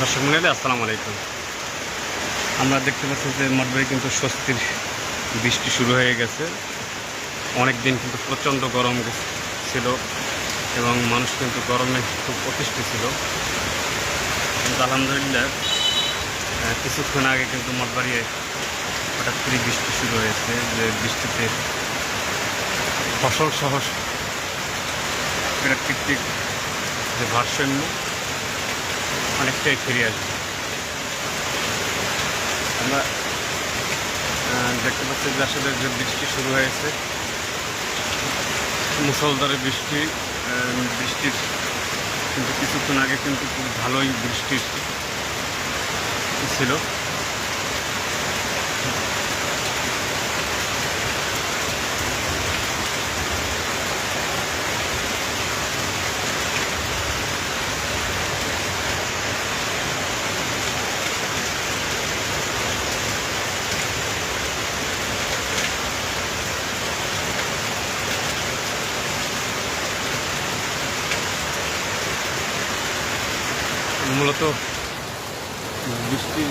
দর্শক মন্ডলী, আসসালামু আলাইকুম। আমরা দেখতে পাচ্ছি যে মঠবাড়ি কিন্তু স্বস্তির বৃষ্টি শুরু হয়ে গেছে। অনেক দিন কিন্তু প্রচণ্ড গরম ছিল এবং মানুষ কিন্তু গরমে খুব অতিষ্ঠ ছিল। কিন্তু আলহামদুলিল্লাহ কিছুক্ষণ আগে কিন্তু মঠবাড়ি হঠাৎ করে বৃষ্টি শুরু হয়েছে, যে বৃষ্টিতে ফসল সহ প্রাকৃতিক যে ভারসাম্য অনেকটাই ফিরে আসবে। আমরা দেখতে পাচ্ছি যে আসলে যে বৃষ্টি শুরু হয়েছে মুসলধারে বৃষ্টি বৃষ্টির কিন্তু কিছুক্ষণ আগে কিন্তু খুব ভালোই বৃষ্টির ছিল। মূলত বৃষ্টি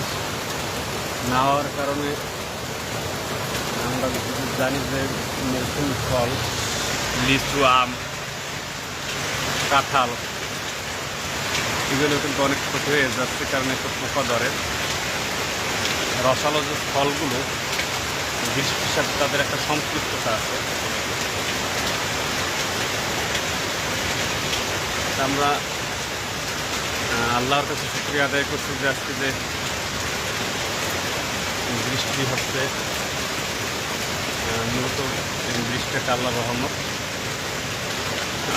না হওয়ার কারণে আমরা জানি যে মৌসুমি ফল, লিচু, আম, কাঁঠাল, এগুলো কিন্তু অনেক ক্ষতি হয়ে যাচ্ছে কারণ একটু পোকা ধরে। রসালো যে ফলগুলো, বৃষ্টির সাথে তাদের একটা সম্পৃক্ততা আছে। আমরা আল্লাহর কাছে শুক্রিয়া আদায় করছি যে আজকে যে বৃষ্টি হচ্ছে। মূলত এই বৃষ্টিটা আল্লাহ রহমত।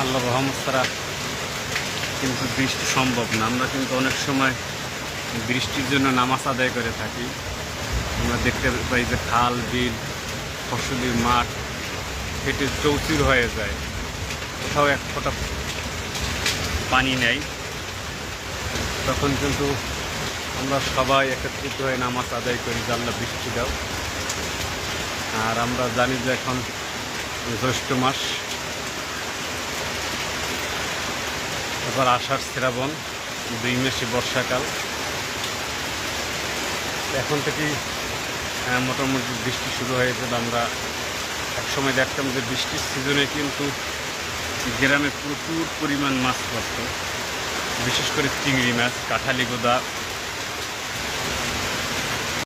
আল্লাহ রহমত ছাড়া কিন্তু বৃষ্টি সম্ভব না। আমরা কিন্তু অনেক সময় বৃষ্টির জন্য নামাজ আদায় করে থাকি। আমরা দেখতে পাই যে খাল, বিল, ফসলি, মাঠ ফেটে চৌচির হয়ে যায়। কোথাও এক ফোঁটা পানি নেই। তখন কিন্তু আমরা সবাই একত্রিত হয়ে নামাজ আদায় করি আল্লাহ বৃষ্টি দাও। আর আমরা জানি যে এখন জ্যৈষ্ঠ মাস। এবার আষাঢ় শ্রাবণ, দুই মাসে বর্ষাকাল। এখন থেকেই মোটামুটি বৃষ্টি শুরু হয়েছে আমরা একসময় দেখতাম যে বৃষ্টির সিজনে কিন্তু গ্রামে প্রচুর পরিমাণ মাছ পড়তো। বিশেষ করে চিংড়ি মাছ কাঁঠালি গোদা